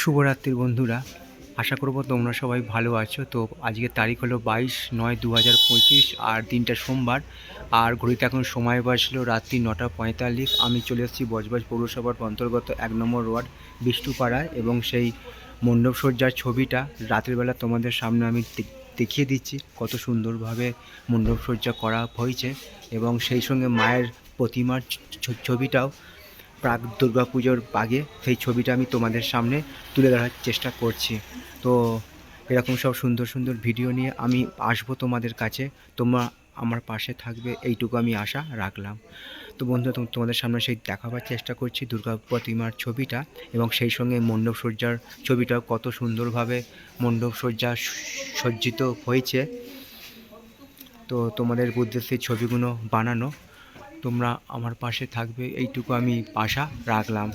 শুভরাত্রির বন্ধুরা। আশা করব তোমরা সবাই ভালো আছো। তো আজকের তারিখ হলো বাইশ নয় দু হাজার পঁচিশ আর দিনটা সোমবার। আর ঘড়িতে এখন সময় বাজলো রাত্রি নটা পঁয়তাল্লিশ। আমি চলে এসেছি বজবজ পৌরসভার অন্তর্গত এক নম্বর ওয়ার্ড বিষ্ণুপাড়ায় এবং সেই মণ্ডপ সজ্জার ছবিটা রাতের বেলা তোমাদের সামনে আমি দেখিয়ে দিচ্ছি। কত সুন্দরভাবে মণ্ডপসজ্জা করা হয়েছে এবং সেই সঙ্গে মায়ের প্রতিমার ছবিটাও প্রাক দুর্গাপুজোর আগে সেই ছবিটা আমি তোমাদের সামনে তুলে ধরার চেষ্টা করছি। তো এরকম সব সুন্দর সুন্দর ভিডিও নিয়ে আমি আসব তোমাদের কাছে। তোমরা আমার পাশে থাকবে, এইটুকু আমি আশা রাখলাম। তো বন্ধু তোমাদের সামনে সেই দেখাবার চেষ্টা করছি দুর্গা প্রতিমার ছবিটা এবং সেই সঙ্গে মণ্ডপ সজ্জার ছবিটাও কত সুন্দরভাবে মণ্ডপ সজ্জা সজ্জিত হয়েছে। তো তোমাদের উদ্দেশ্যে ছবিগুলো বানানো। তোমরা আমার পাশে থাকবে। এইটুকু আমি আশা রাখলাম।